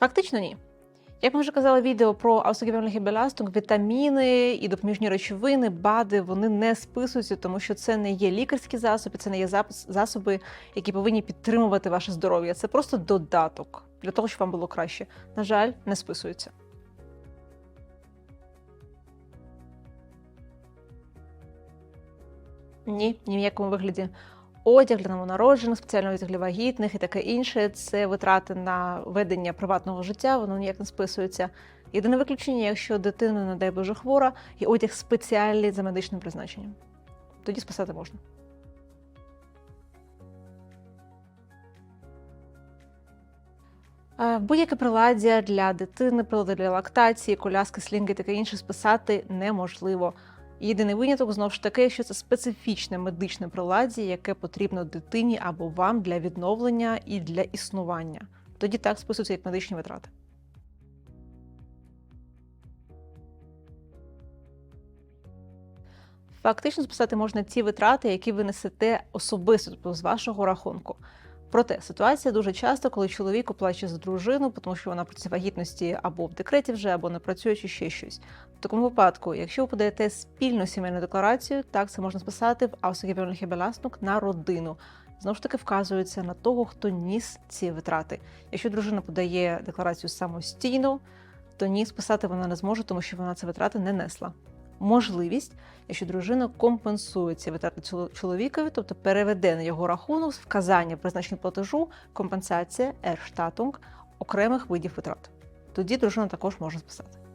Фактично ні. Як ми вже казали відео про ausgewöhnliche Belastung, вітаміни і допоміжні речовини, БАДи, вони не списуються, тому що це не є лікарські засоби, це не є засоби, які повинні підтримувати ваше здоров'я. Це просто додаток для того, щоб вам було краще. На жаль, не списуються. Ні, ні в якому вигляді. Одяг для новонароджених, спеціально одяг для вагітних і таке інше. Це витрати на ведення приватного життя, воно ніяк не списується. Єдине виключення, якщо дитина, не дай Боже, хвора, і одяг спеціальний за медичним призначенням. Тоді списати можна. Е, Будь-яке приладдя для дитини, прилади для лактації, коляски, слінги, таке інше списати неможливо. Єдиний виняток знову ж таки, якщо це специфічне медичне приладдя, яке потрібно дитині або вам для відновлення і для існування. Тоді так списуються як медичні витрати. Фактично списати можна ті витрати, які ви несете особисто з вашого рахунку. Проте ситуація дуже часто, коли чоловік оплачує за дружину, тому що вона проти вагітності або в декреті вже, або не працює, чи ще щось. В такому випадку, якщо ви подаєте спільну сімейну декларацію, так це можна списати в ausgewöhnliche на родину. Знову ж таки вказується на того, хто ніс ці витрати. Якщо дружина подає декларацію самостійно, то ні, списати вона не зможе, тому що вона ці витрати не несла. Можливість, якщо дружина компенсує ці витрати чоловікові, тобто переведе на його рахунок вказання призначення платежу, компенсація Ерштатунг окремих видів витрат. Тоді дружина також може списати.